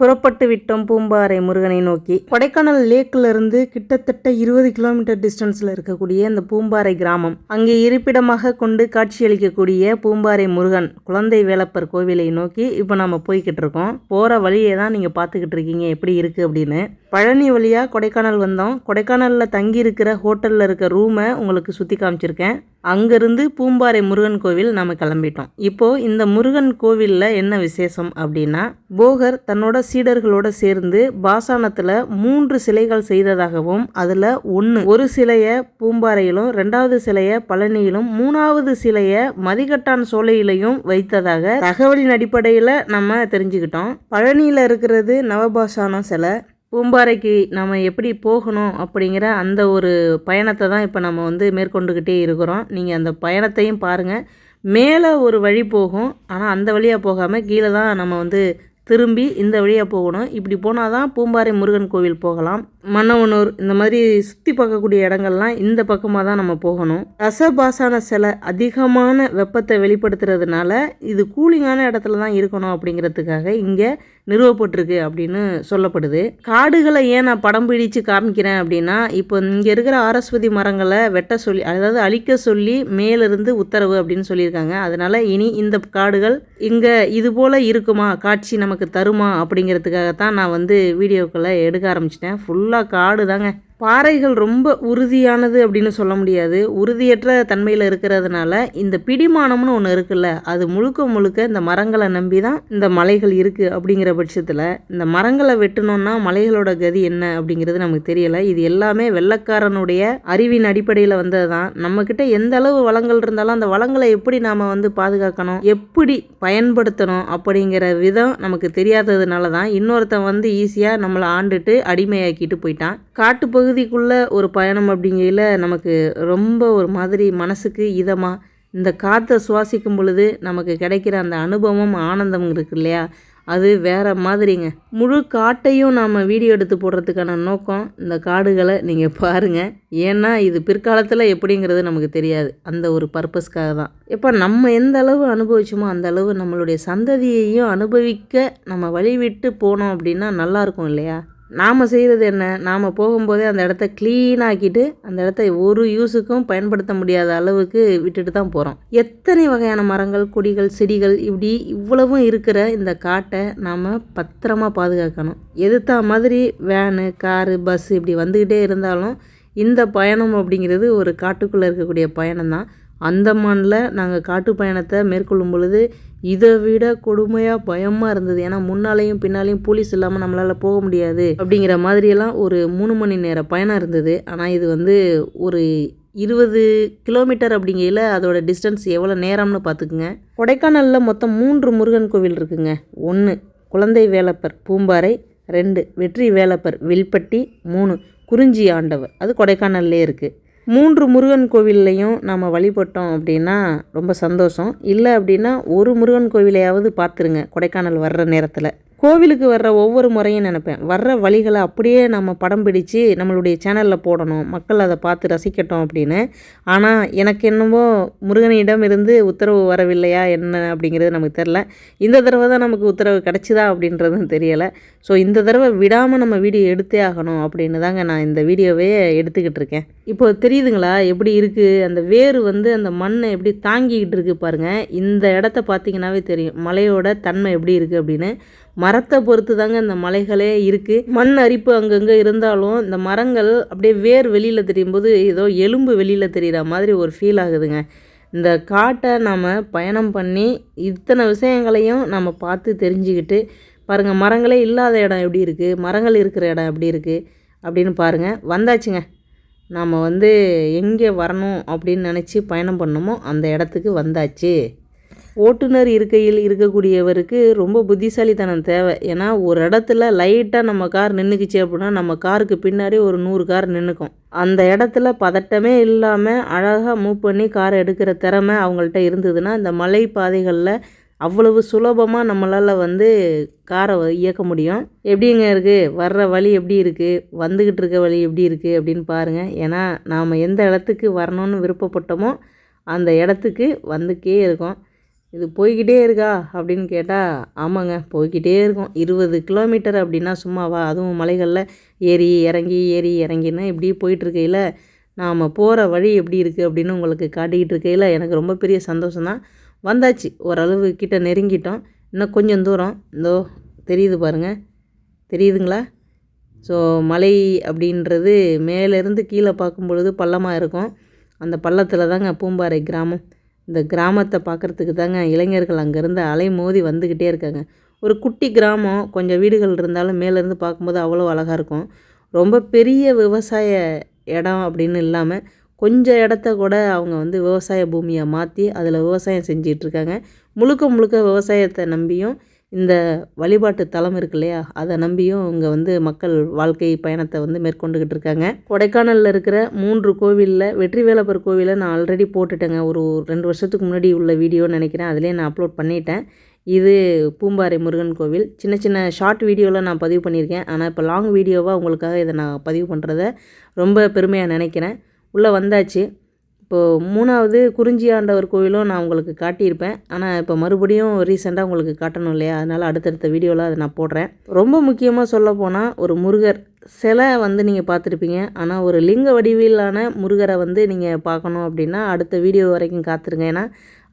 புறப்பட்டு விட்டோம் பூம்பாறை முருகனை நோக்கி. கொடைக்கானல் லேக்கிலிருந்து கிட்டத்தட்ட இருபது கிலோமீட்டர் டிஸ்டன்ஸில் இருக்கக்கூடிய அந்த பூம்பாறை கிராமம். அங்கே இருப்பிடமாக கொண்டு காட்சியளிக்கக்கூடிய பூம்பாறை முருகன் குழந்தை வேலப்பர் கோவிலை நோக்கி இப்போ நம்ம போய்கிட்டு இருக்கோம். போகிற வழியை தான் நீங்கள் பார்த்துக்கிட்டு இருக்கீங்க எப்படி இருக்குது அப்படின்னு. பழனி வழியாக கொடைக்கானல் வந்தோம். கொடைக்கானலில் தங்கி இருக்கிற ஹோட்டலில் இருக்க ரூமை உங்களுக்கு சுற்றி காமிச்சிருக்கேன். அங்கேருந்து பூம்பாறை முருகன் கோவில் நம்ம கிளம்பிட்டோம். இப்போது இந்த முருகன் கோவிலில் என்ன விசேஷம் அப்படின்னா போகர் தன்னோட சீடர்களோட சேர்ந்து பாசானத்தில் மூன்று சிலைகள் செய்ததாகவும் அதில் ஒன்று ஒரு சிலையை பூம்பாறையிலும் ரெண்டாவது சிலையை பழனியிலும் மூணாவது சிலையை மதிகட்டான் சோலையிலையும் வைத்ததாக தகவலின் அடிப்படையில் நம்ம தெரிஞ்சுக்கிட்டோம். பழனியில் இருக்கிறது நவபாசானம் சிலை. பூம்பாறைக்கு நம்ம எப்படி போகணும் அப்படிங்கிற அந்த ஒரு பயணத்தை தான் இப்போ நம்ம வந்து மேற்கொண்டுக்கிட்டே இருக்கிறோம். நீங்கள் அந்த பயணத்தையும் பாருங்கள் மேலே ஒரு வழி போகும். ஆனால் அந்த வழியாக போகாமல் கீழே தான் நம்ம வந்து திரும்பி இந்த வழியாக போகணும். இப்படி போனால் தான் பூம்பாறை முருகன் கோவில் போகலாம். மன்னவனூர் இந்த மாதிரி சுற்றி பார்க்கக்கூடிய இடங்கள்லாம் இந்த பக்கமாக தான் நம்ம போகணும். ரசபாசான சிலை அதிகமான வெப்பத்தை வெளிப்படுத்துறதுனால இது கூலிங்கான இடத்துல தான் இருக்கணும் அப்படிங்கிறதுக்காக இங்கே நிறுவப்பட்டிருக்கு அப்படின்னு சொல்லப்படுது. காடுகளை ஏன் நான் படம் பிடிச்சு காமிக்கிறேன் அப்படின்னா இப்போ இங்கே இருக்கிற ஆரஸ்வதி மரங்களை வெட்ட சொல்லி அதாவது அழிக்க சொல்லி மேலிருந்து உத்தரவு அப்படின்னு சொல்லியிருக்காங்க. அதனால் இனி இந்த காடுகள் இங்கே இது போல் இருக்குமா? காட்சி நமக்கு தருமா அப்படிங்கிறதுக்காகத்தான் நான் வந்து வீடியோக்களை எடுக்க ஆரம்பிச்சிட்டேன். ஃபுல்லாக காடு தாங்க பாறைகள் ரொம்ப உறுதியானது அப்படின்னு சொல்ல முடியாது. உறுதியற்ற தன்மையில் இருக்கிறதுனால இந்த பிடிமானம்னு ஒன்று இருக்குல்ல அது முழுக்க முழுக்க இந்த மரங்களை நம்பி தான் இந்த மலைகள் இருக்குது அப்படிங்கிற பட்சத்தில் இந்த மரங்களை வெட்டணும்னா மலைகளோட கதி என்ன அப்படிங்கிறது நமக்கு தெரியலை. இது எல்லாமே வெள்ளக்காரனுடைய அறிவின் அடிப்படையில் வந்தது தான் நம்மக்கிட்ட எந்த அளவு வளங்கள் இருந்தாலும் அந்த வளங்களை எப்படி நாம் வந்து பாதுகாக்கணும் எப்படி பயன்படுத்தணும் அப்படிங்கிற விதம் நமக்கு தெரியாததுனால தான் இன்னொருத்தன் வந்து ஈஸியாக நம்மளை ஆண்டுட்டு அடிமையாக்கிட்டு போயிட்டான். காட்டுப்பகுதி பகுதிக்குள்ளே ஒரு பயணம் அப்படிங்கையில் நமக்கு ரொம்ப ஒரு மாதிரி மனசுக்கு இதமாக இந்த காற்றை சுவாசிக்கும் பொழுது நமக்கு கிடைக்கிற அந்த அனுபவம் ஆனந்தம் இருக்கு இல்லையா? அது வேற மாதிரிங்க. முழு காட்டையும் நாம் வீடியோ எடுத்து போடுறதுக்கான நோக்கம் இந்த காடுகளை நீங்கள் பாருங்கள் ஏன்னா இது பிற்காலத்தில் எப்படிங்கிறது நமக்கு தெரியாது. அந்த ஒரு பர்பஸ்க்காக தான். இப்போ நம்ம எந்த அளவு அனுபவிச்சோமோ அந்த அளவு நம்மளுடைய சந்ததியையும் அனுபவிக்க நம்ம வழிவிட்டு போனோம் அப்படின்னா நல்லாயிருக்கும் இல்லையா? நாம் செய்கிறது என்ன? நாம் போகும்போதே அந்த இடத்த க்ளீன் ஆக்கிட்டு அந்த இடத்த ஒரு யூஸுக்கும் பயன்படுத்த முடியாத அளவுக்கு விட்டுட்டு தான் போகிறோம் எத்தனை வகையான மரங்கள் கொடிகள் செடிகள் இப்படி இவ்வளவும் இருக்கிற இந்த காட்டை நாம் பத்திரமா பாதுகாக்கணும். எதிர்த்த மாதிரி வேனு காரு பஸ் இப்படி வந்துக்கிட்டே இருந்தாலும் இந்த பயணம் அப்படிங்கிறது ஒரு காட்டுக்குள்ளே இருக்கக்கூடிய பயணம் தான் அந்தமானில் நாங்கள் காட்டு பயணத்தை மேற்கொள்ளும் பொழுது இதை விட கொடுமையாக பயமாக இருந்தது. ஏன்னா முன்னாலேயும் பின்னாலேயும் போலீஸ் இல்லாமல் நம்மளால் போக முடியாது. அப்படிங்கிற மாதிரியெல்லாம் ஒரு மூணு மணி நேர பயணம் இருந்தது. ஆனால் இது வந்து ஒரு இருபது கிலோமீட்டர் அப்படிங்கையில் அதோட டிஸ்டன்ஸ் எவ்வளோ நேரம்னு பார்த்துக்குங்க. கொடைக்கானலில் மொத்தம் மூன்று முருகன் கோவில் இருக்குங்க. ஒன்று குழந்தை வேலப்பர் பூம்பாறை. ரெண்டு வெற்றி வேலப்பர் வில்பட்டி. மூணு குறிஞ்சி ஆண்டவர். அது கொடைக்கானல்லே இருக்குது மூன்று முருகன் கோவில்லையும் நாம் வழிபட்டோம் அப்படின்னா ரொம்ப சந்தோஷம். இல்லை அப்படின்னா ஒரு முருகன் கோவிலையாவது பார்த்துருங்க. கொடைக்கானல் வர்ற நேரத்தில். கோவிலுக்கு வர்ற ஒவ்வொரு முறையும் நினைப்பேன். வர்ற வழிகளை அப்படியே நம்ம படம் பிடிச்சு நம்மளுடைய சேனலில் போடணும். மக்கள் அதை பார்த்து ரசிக்கட்டும் அப்படின்னு. ஆனால் எனக்கு என்னமோ முருகனிடம் இருந்து உத்தரவு வரவில்லையா என்ன அப்படிங்கிறது நமக்கு தெரில இந்த தடவை தான் நமக்கு உத்தரவு கிடச்சிதா அப்படின்றதும் தெரியலை. ஸோ இந்த தடவை விடாமல் நம்ம வீடியோ எடுத்தே ஆகணும் அப்படின்னு தாங்க நான் இந்த வீடியோவே எடுத்துக்கிட்டு இருக்கேன். இப்போ தெரியுதுங்களா எப்படி இருக்குது அந்த வேர் வந்து அந்த மண்ணை எப்படி தாங்கிக்கிட்டு இருக்கு பாருங்கள் இந்த இடத்த பார்த்தீங்கன்னாவே தெரியும். மலையோட தன்மை எப்படி இருக்குது அப்படின்னு. மரத்தை பொறுத்து தாங்க இந்த மலைகளே இருக்குது மண் அரிப்பு அங்கங்கே இருந்தாலும் இந்த மரங்கள் அப்படியே வேர் வெளியில் தெரியும் போது ஏதோ எலும்பு வெளியில் தெரிகிற மாதிரி ஒரு ஃபீல் ஆகுதுங்க. இந்த காட்டை நாம் பயணம் பண்ணி இத்தனை விஷயங்களையும் நம்ம பார்த்து தெரிஞ்சுக்கிட்டு பாருங்கள் மரங்களே இல்லாத இடம் எப்படி இருக்குது மரங்கள் இருக்கிற இடம் எப்படி இருக்குது அப்படின்னு பாருங்கள் வந்தாச்சுங்க. நாம் வந்து எங்கே வரணும் அப்படின்னு நினச்சி பயணம் பண்ணோமோ அந்த இடத்துக்கு வந்தாச்சு. ஓட்டுநர் இருக்கையில் இருக்கக்கூடியவருக்கு ரொம்ப புத்திசாலித்தனம் தேவை. ஏன்னா ஒரு இடத்துல லைட்டாக நம்ம கார் நின்றுக்குச்சு அப்படின்னா நம்ம காருக்கு பின்னாடி ஒரு நூறு கார் நின்றுக்கும் அந்த இடத்துல பதட்டமே இல்லாமல் அழகாக மூவ் பண்ணி காரை எடுக்கிற திறமை அவங்கள்ட்ட இருந்ததுன்னா இந்த மலை பாதைகளில் அவ்வளவு சுலபமாக நம்மளால் வந்து காரை இயக்க முடியும். எப்படிங்க இருக்குது வர்ற வழி எப்படி இருக்குது வந்துக்கிட்டு இருக்க வழி எப்படி இருக்குது அப்படின்னு பாருங்கள் ஏன்னா நாம் எந்த இடத்துக்கு வரணும்னு விருப்பப்பட்டோமோ அந்த இடத்துக்கு வந்துக்கே இருக்கோம். இது போய்கிட்டே இருக்கா அப்படின்னு கேட்டால் ஆமாங்க போய்கிட்டே இருக்கும். இருபது கிலோமீட்டர் அப்படின்னா சும்மாவா? அதுவும் மலைகளில் ஏறி இறங்கி ஏறி இறங்கின்னு இப்படி போயிட்டுருக்கையில் நாம் போகிற வழி எப்படி இருக்குது அப்படின்னு உங்களுக்கு காட்டிக்கிட்டு இருக்கையில் எனக்கு ரொம்ப பெரிய சந்தோஷம்தான். வந்தாச்சு. ஓரளவு கிட்ட நெருங்கிட்டோம். இன்னும் கொஞ்சம் தூரம். இந்தோ தெரியுது பாருங்கள் தெரியுதுங்களா? ஸோ மலை அப்படின்றது மேலேருந்து கீழே பார்க்கும் பொழுது பள்ளமாக இருக்கும். அந்த பள்ளத்தில் தாங்க பூம்பாறை கிராமம். இந்த கிராமத்தை பார்க்குறதுக்கு தாங்க இளைஞர்கள் அங்கேருந்து அலை மோதி வந்துக்கிட்டே இருக்காங்க. ஒரு குட்டி கிராமம் கொஞ்சம் வீடுகள் இருந்தாலும் மேலேருந்து பார்க்கும்போது அவ்வளோ அழகாக இருக்கும். ரொம்ப பெரிய விவசாய இடம் அப்படின்னு இல்லாமல் கொஞ்சம் இடத்த கூட அவங்க வந்து விவசாய பூமியை மாற்றி அதில் விவசாயம் செஞ்சிகிட்ருக்காங்க முழுக்க முழுக்க விவசாயத்தை நம்பியும் இந்த வழிபாட்டு தலம் இருக்கு இல்லையா? அதை நம்பியும் இங்கே வந்து மக்கள் வாழ்க்கை பயணத்தை வந்து மேற்கொண்டுக்கிட்டு இருக்காங்க. கொடைக்கானலில் இருக்கிற மூன்று கோவிலில் வெற்றி வேலப்பர் கோவிலை நான் ஆல்ரெடி போட்டுட்டேங்க. ஒரு ரெண்டு வருஷத்துக்கு முன்னாடி உள்ள வீடியோன்னு நினைக்கிறேன். அதிலே நான் அப்லோட் பண்ணிட்டேன். இது பூம்பாறை முருகன் கோவில். சின்ன சின்ன ஷார்ட் வீடியோவில் நான் பதிவு பண்ணியிருக்கேன். ஆனால் இப்போ லாங் வீடியோவாக உங்களுக்காக இதை நான் பதிவு பண்ணுறத ரொம்ப பெருமையாக நினைக்கிறேன். உள்ளே வந்தாச்சு. இப்போது மூணாவது குறிஞ்சியாண்டவர் கோவிலும் நான் உங்களுக்கு காட்டியிருப்பேன். ஆனால் இப்போ மறுபடியும் ரீசெண்டாக உங்களுக்கு காட்டணும் இல்லையா? அதனால் அடுத்தடுத்த வீடியோவில் அதை நான் போடுறேன். ரொம்ப முக்கியமாக சொல்ல போனால் ஒரு முருகர் சிலை வந்து நீங்கள் பார்த்துருப்பீங்க. ஆனால் ஒரு லிங்க வடிவிலான முருகரை வந்து நீங்கள் பார்க்கணும் அப்படின்னா அடுத்த வீடியோ வரைக்கும் காத்துருங்க. ஏன்னா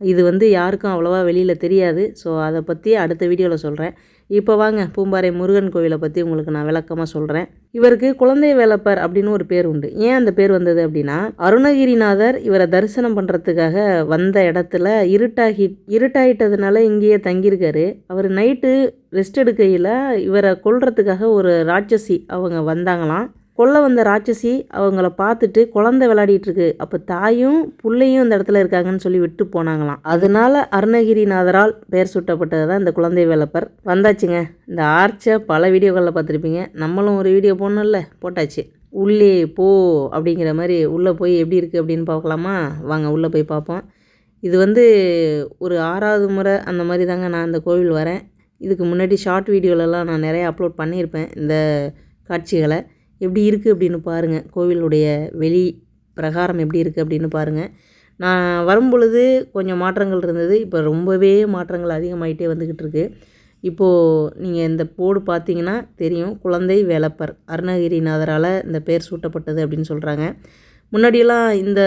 இது வந்து யாருக்கும் அவ்வளோவா வெளியில் தெரியாது. ஸோ அதை பற்றி அடுத்த வீடியோவில் சொல்கிறேன் இப்போ வாங்க பூம்பாறை முருகன் கோவிலை பற்றி உங்களுக்கு நான் விளக்கமாக சொல்கிறேன் இவருக்கு குழந்தை வேலப்பர் அப்படின்னு ஒரு பேர் உண்டு. ஏன் அந்த பேர் வந்தது அப்படின்னா அருணகிரிநாதர் இவரை தரிசனம் பண்ணுறதுக்காக வந்த இடத்துல இருட்டாகி இருட்டாயிட்டதுனால இங்கேயே தங்கியிருக்காரு. அவர் நைட்டு ரெஸ்ட் எடுக்கையில் இவரை கொல்றதுக்காக ஒரு ராட்சசி அவங்க வந்தாங்களாம். கொல்ல வந்த ராட்சசி அவங்கள பார்த்துட்டு குழந்தை விளையாடிட்டு இருக்கு அப்போ தாயும் பிள்ளையும் இந்த இடத்துல இருக்காங்கன்னு சொல்லி விட்டு போனாங்களாம். அதனால அருணகிரிநாதரால் பெயர் சூட்டப்பட்டது தான் இந்த குழந்தை வேலப்பர். வந்தாச்சுங்க. இந்த ஆர்ச்சை பல வீடியோக்களில் பார்த்துருப்பீங்க. நம்மளும் ஒரு வீடியோ போடணும்ல? போட்டாச்சு. உள்ளே போ அப்படிங்கிற மாதிரி உள்ளே போய் எப்படி இருக்குது அப்படின்னு பார்க்கலாமா? வாங்க உள்ளே போய் பார்ப்போம். இது வந்து ஒரு ஆறாவது முறை அந்த மாதிரி தாங்க நான் இந்த கோவில் வரேன். இதுக்கு முன்னாடி ஷார்ட் வீடியோலலாம் நான் நிறைய அப்லோட் பண்ணியிருப்பேன் இந்த காட்சிகளை. எப்படி இருக்குது அப்படின்னு பாருங்கள் கோவிலுடைய வெளி பிரகாரம் எப்படி இருக்குது அப்படின்னு பாருங்கள் நான் வரும்பொழுது கொஞ்சம் மாற்றங்கள் இருந்தது. இப்போ ரொம்பவே மாற்றங்கள் அதிகமாகிட்டே வந்துக்கிட்டு இருக்குது இப்போது நீங்கள் இந்த போர்டு பார்த்தீங்கன்னா தெரியும். குழந்தை வேலப்பர் அருணகிரிநாதரால் இந்த பேர் சூட்டப்பட்டது அப்படின்னு சொல்கிறாங்க முன்னாடியெல்லாம் இந்த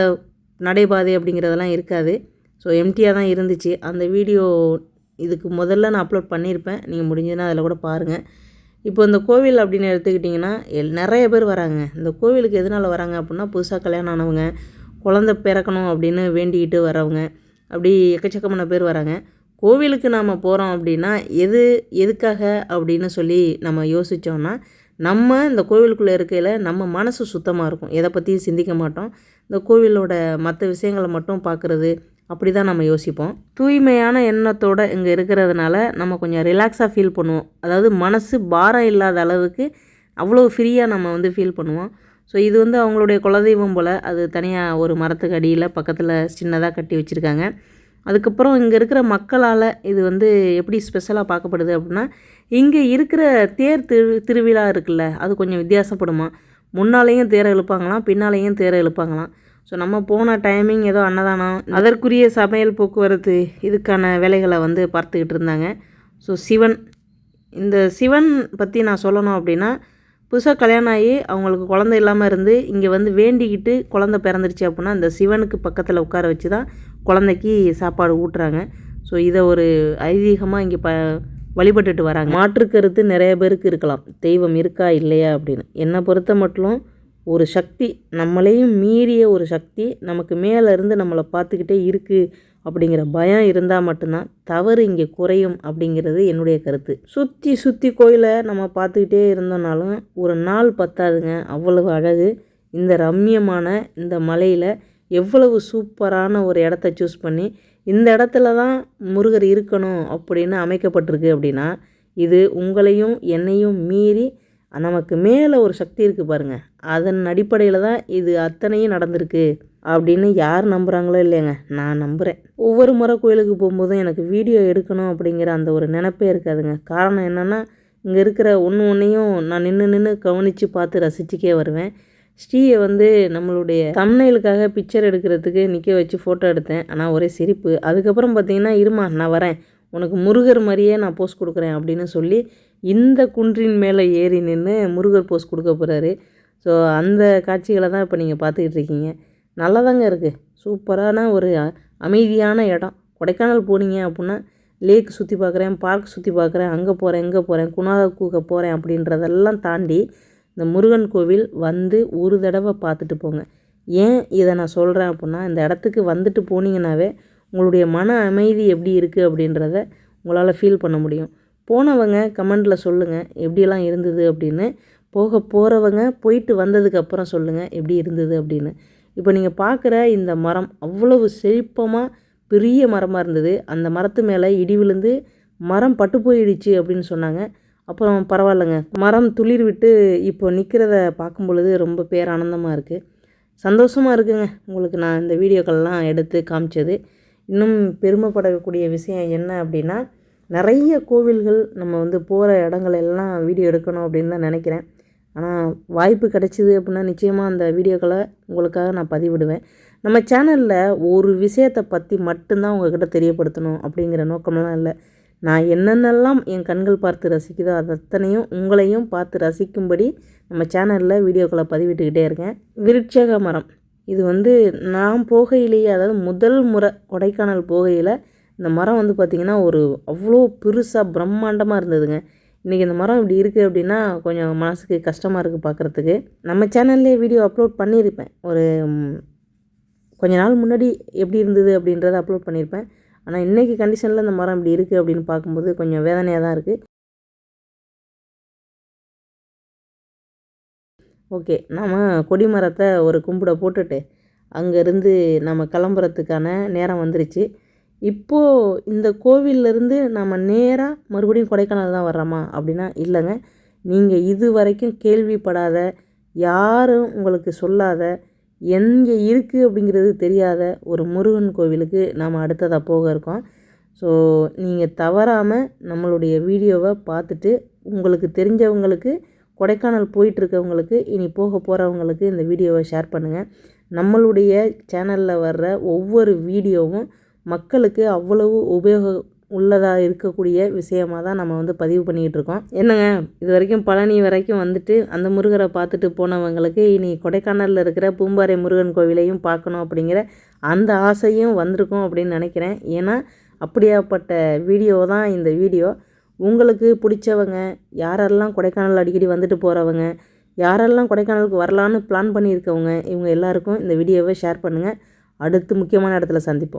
நடைபாதை அப்படிங்கிறதெல்லாம் இருக்காது. ஸோ எம்டியாக தான் இருந்துச்சு. அந்த வீடியோ இதுக்கு முதல்ல நான் அப்லோட் பண்ணியிருப்பேன். நீங்கள் முடிஞ்சதுன்னா அதில் கூட பாருங்கள் இப்போ இந்த கோவில் அப்படின்னு எடுத்துக்கிட்டிங்கன்னா எல் நிறைய பேர் வராங்க. இந்த கோவிலுக்கு எதனால் வராங்க அப்படின்னா புதுசாக கல்யாணம் ஆனவங்க குழந்த பிறக்கணும் அப்படின்னு வேண்டிக்கிட்டு வரவங்க அப்படி எக்கச்சக்கமான பேர் வராங்க. கோவிலுக்கு நாம் போகிறோம் அப்படின்னா எது எதுக்காக அப்படின்னு சொல்லி நம்ம யோசித்தோன்னா நம்ம இந்த கோவிலுக்குள்ளே இருக்கையில் நம்ம மனசு சுத்தமாக இருக்கும். எதை பற்றியும் சிந்திக்க மாட்டோம். இந்த கோவிலோட மற்ற விஷயங்களை மட்டும் பார்க்குறது அப்படி தான் நம்ம யோசிப்போம். தூய்மையான எண்ணத்தோடு இங்கே இருக்கிறதுனால நம்ம கொஞ்சம் ரிலாக்ஸாக ஃபீல் பண்ணுவோம். அதாவது மனசு பாரம் இல்லாத அளவுக்கு அவ்வளோ ஃப்ரீயாக நம்ம வந்து ஃபீல் பண்ணுவோம். ஸோ இது வந்து அவங்களுடைய குலதெய்வம் போல் அது தனியாக ஒரு மரத்துக்கு அடியில் பக்கத்தில் சின்னதாக கட்டி வச்சுருக்காங்க. அதுக்கப்புறம் இங்கே இருக்கிற மக்களால் இது வந்து எப்படி ஸ்பெஷலாக பார்க்கப்படுது அப்படின்னா இங்கே இருக்கிற தேர் திரு திருவிழா இருக்குல்ல அது கொஞ்சம் வித்தியாசப்படுமா? முன்னாலேயும் தேரை இழுப்பாங்களாம் பின்னாலேயும் தேரை இழுப்பாங்களாம். ஸோ நம்ம போன டைமிங் ஏதோ அன்னதானம் அதற்குரிய சமையல் போக்குவரத்து இதுக்கான வேலைகளை வந்து பார்த்துக்கிட்டு இருந்தாங்க. ஸோ சிவன் இந்த சிவன் பற்றி நான் சொல்லணும் அப்படின்னா புதுசாக கல்யாணம் ஆகி அவங்களுக்கு குழந்த இல்லாமல் இருந்து இங்கே வந்து வேண்டிக்கிட்டு குழந்தை பிறந்துருச்சு அப்படின்னா இந்த சிவனுக்கு பக்கத்தில் உட்கார வச்சு தான் குழந்தைக்கு சாப்பாடு ஊட்டுறாங்க. ஸோ இதை ஒரு ஐதீகமாக இங்கே ப வழிபட்டுட்டு வராங்க. மாற்றுக்கருத்து நிறைய பேருக்கு இருக்கலாம். தெய்வம் இருக்கா இல்லையா அப்படின்னு. என்னை பொறுத்த மட்டும் ஒரு சக்தி நம்மளையும் மீறிய ஒரு சக்தி நமக்கு மேலே இருந்து நம்மளை பார்த்துக்கிட்டே இருக்குது அப்படிங்கிற பயம் இருந்தால் மட்டும்தான் தவறு இங்கே குறையும் அப்படிங்கிறது என்னுடைய கருத்து. சுற்றி சுற்றி கோயிலை நம்ம பார்த்துக்கிட்டே இருந்தோம்னாலும் ஒரு நாள் பத்தாதுங்க அவ்வளவு அழகு. இந்த ரம்மியமான இந்த மலையில் எவ்வளவு சூப்பரான ஒரு இடத்த சூஸ் பண்ணி இந்த இடத்துல தான் முருகர் இருக்கணும் அப்படின்னு அமைக்கப்பட்டிருக்கு அப்படின்னா இது உங்களையும் என்னையும் மீறி நமக்கு மேலே ஒரு சக்தி இருக்குது பாருங்கள் அதன் அடிப்படையில் தான் இது அத்தனையும் நடந்திருக்கு அப்படின்னு யார் நம்புகிறாங்களோ இல்லைங்க நான் நம்புகிறேன் ஒவ்வொரு முறை கோயிலுக்கு போகும்போதும் எனக்கு வீடியோ எடுக்கணும் அப்படிங்கிற அந்த ஒரு நினப்பே இருக்காதுங்க. காரணம் என்னென்னா இங்கே இருக்கிற ஒன்று ஒன்றையும் நான் நின்று நின்று கவனித்து பார்த்து ரசிச்சுக்கே வருவேன். ஸ்ரீயை வந்து நம்மளுடைய தம்னைலுக்காக பிக்சர் எடுக்கிறதுக்கு நிற்க வச்சு ஃபோட்டோ எடுத்தேன். ஆனால் ஒரே சிரிப்பு. அதுக்கப்புறம் பார்த்தீங்கன்னா இருமா நான் வரேன். உனக்கு முருகர் மாதிரியே நான் போஸ்ட் கொடுக்குறேன் அப்படின்னு சொல்லி இந்த குன்றின் மேலே ஏறி நின்று முருகர் போஸ் கொடுக்க போகிறாரு ஸோ அந்த காட்சிகளை தான் இப்போ நீங்கள் பார்த்துக்கிட்டு இருக்கீங்க. நல்லா தாங்க இருக்குது சூப்பரான ஒரு அமைதியான இடம். கொடைக்கானல் போனீங்க அப்படின்னா லேக் சுற்றி பார்க்குறேன் பார்க் சுற்றி பார்க்குறேன் அங்கே போகிறேன் இங்கே போகிறேன் குணாத கூக போகிறேன் அப்படின்றதெல்லாம் தாண்டி இந்த முருகன் கோவில் வந்து ஒரு தடவை பார்த்துட்டு போங்க. ஏன் இதை நான் சொல்கிறேன் அப்படின்னா இந்த இடத்துக்கு வந்துட்டு போனீங்கன்னாவே உங்களுடைய மன அமைதி எப்படி இருக்குது அப்படின்றத உங்களால் ஃபீல் பண்ண முடியும். போனவங்க கமெண்டில் சொல்லுங்கள் எப்படியெல்லாம் இருந்தது அப்படின்னு. போக போகிறவங்க போயிட்டு வந்ததுக்கப்புறம் சொல்லுங்கள் எப்படி இருந்தது அப்படின்னு. இப்போ நீங்கள் பார்க்குற இந்த மரம் அவ்வளவு செழிப்பமாக பெரிய மரமாக இருந்தது. அந்த மரத்து மேலே இடி விழுந்து மரம் பட்டு போயிடுச்சு அப்படின்னு சொன்னாங்க. அப்புறம் பரவாயில்லைங்க. மரம் துளிர் விட்டு இப்போ நிற்கிறத பார்க்கும் பொழுது ரொம்ப பேரானந்தமாக இருக்குது சந்தோஷமாக இருக்குங்க. உங்களுக்கு நான் இந்த வீடியோக்கள்லாம் எடுத்து காமிச்சது. இன்னும் பெருமைப்படக்கூடிய விஷயம் என்ன அப்படின்னா நிறைய கோவில்கள் நம்ம வந்து போகிற இடங்கள் எல்லாம் வீடியோ எடுக்கணும் அப்படின்னு தான் நினைக்கிறேன். ஆனால் வாய்ப்பு கிடைச்சிது அப்படின்னா நிச்சயமாக அந்த வீடியோக்களை உங்களுக்காக நான் பதிவிடுவேன். நம்ம சேனலில் ஒரு விஷயத்தை பற்றி மட்டும்தான் உங்ககிட்ட தெரியப்படுத்தணும் அப்படிங்கிற நோக்கம்லாம் இல்லை. நான் என்னென்னலாம் என் கண்கள் பார்த்து ரசிக்குதோ அது அத்தனையும் உங்களையும் பார்த்து ரசிக்கும்படி நம்ம சேனலில் வீடியோக்களை பதிவிட்டுக்கிட்டே இருக்கேன். விருட்சக மரம். இது வந்து நான் போகையிலேயே அதாவது முதல் முறை கொடைக்கானல் போகையில் இந்த மரம் வந்து பார்த்திங்கன்னா ஒரு அவ்வளோ பெருசாக பிரம்மாண்டமாக இருந்ததுங்க. இன்றைக்கி இந்த மரம் இப்படி இருக்குது அப்படின்னா கொஞ்சம் மனசுக்கு கஷ்டமாக இருக்குது பார்க்குறதுக்கு நம்ம சேனல்லே வீடியோ அப்லோட் பண்ணியிருப்பேன். ஒரு கொஞ்ச நாள் முன்னாடி எப்படி இருந்தது அப்படின்றத அப்லோட் பண்ணியிருப்பேன். ஆனால் இன்றைக்கி கண்டிஷனில் இந்த மரம் இப்படி இருக்குது அப்படின்னு பார்க்கும்போது கொஞ்சம் வேதனையாக தான் இருக்குது ஓகே நாம் கொடிமரத்தை ஒரு கும்பிட போட்டுட்டு அங்கேருந்து நம்ம கிளம்புறதுக்கான நேரம் வந்துருச்சு. இப்போது இந்த கோவில்லேருந்து நம்ம நேராக மறுபடியும் கொடைக்கானல் தான் வர்றோமா அப்படின்னா இல்லைங்க. நீங்கள் இது வரைக்கும் கேள்விப்படாத யாரும் உங்களுக்கு சொல்லாத எங்கே இருக்குது அப்படிங்கிறது தெரியாத ஒரு முருகன் கோவிலுக்கு நாம் அடுத்ததாக போக இருக்கோம். ஸோ நீங்கள் தவறாமல் நம்மளுடைய வீடியோவை பார்த்துட்டு உங்களுக்கு தெரிஞ்சவங்களுக்கு கொடைக்கானல் போயிட்டுருக்கவங்களுக்கு இனி போக போகிறவங்களுக்கு இந்த வீடியோவை ஷேர் பண்ணுங்கள் நம்மளுடைய சேனலில் வர்ற ஒவ்வொரு வீடியோவும் மக்களுக்கு அவ்வளவு உபயோக உள்ளதாக இருக்கக்கூடிய விஷயமாக தான் நம்ம வந்து பதிவு பண்ணிக்கிட்டு இருக்கோம் என்னங்க இது வரைக்கும் பழனி வரைக்கும் வந்துட்டு அந்த முருகரை பார்த்துட்டு போனவங்களுக்கு இனி கொடைக்கானலில் இருக்கிற பூம்பாறை முருகன் கோவிலையும் பார்க்கணும் அப்படிங்கிற அந்த ஆசையும் வந்திருக்கும் அப்படின்னு நினைக்கிறேன். ஏன்னா அப்படியாப்பட்ட வீடியோ தான் இந்த வீடியோ. உங்களுக்கு பிடிச்சவங்க யாரெல்லாம் கொடைக்கானல் அடிக்கடி வந்துட்டு போகிறவங்க யாரெல்லாம் கொடைக்கானலுக்கு வரலான்னு பிளான் பண்ணியிருக்கவங்க இவங்க எல்லாருக்கும் இந்த வீடியோவை ஷேர் பண்ணுங்கள் அடுத்து முக்கியமான இடத்துல சந்திப்போம்.